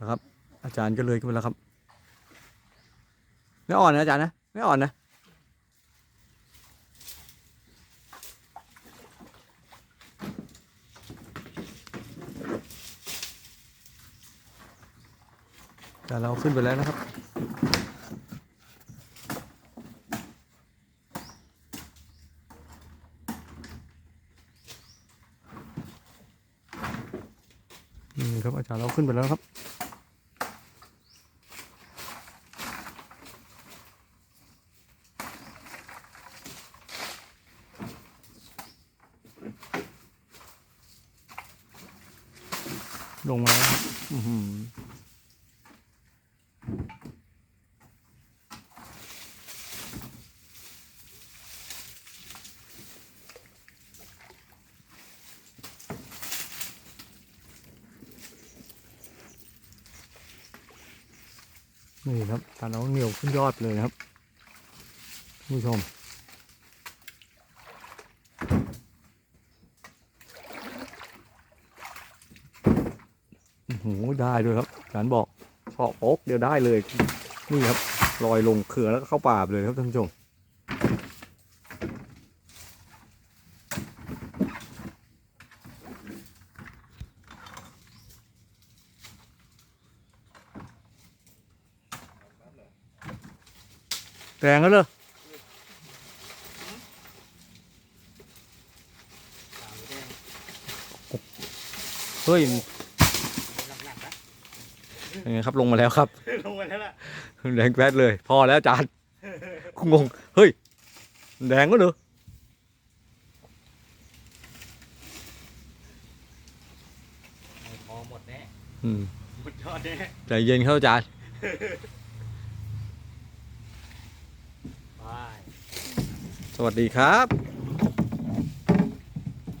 นะครับ อาจารย์ก็เลยขึ้นมาแล้วครับไม่อ่อนนะอาจารย์นะไม่อ่อนนะแต่เราขึ้นไปแล้วนะครับ นี่ครับอาจารย์เราขึ้นไปแล้วครับ ลงมาแล้วครับ นี่ครับตาน้องเหนียวขึ้นยอดเลยครับผู้ชมโอ้โหได้ด้วยครับอาจารบอกเฉาะโป๊กเดียวได้เลย นี่ครับลอยลงเขื่อนแล้วก็เข้าป่าเลยครับท่านผู้ชม แรงแล้วเลยเฮ้ยหนักๆนะยังไงครับลงมาแล้วครับ ลงมาแล้วล่ะแดงแป๊ดเลย พอแล้วอาจารย์คุณงง เฮ้ย แดงก็เหรอไม่พอหมดแน่อืมหมดยอดแน่ใจเย็นครับอาจารย์ ไป สวัสดีครับ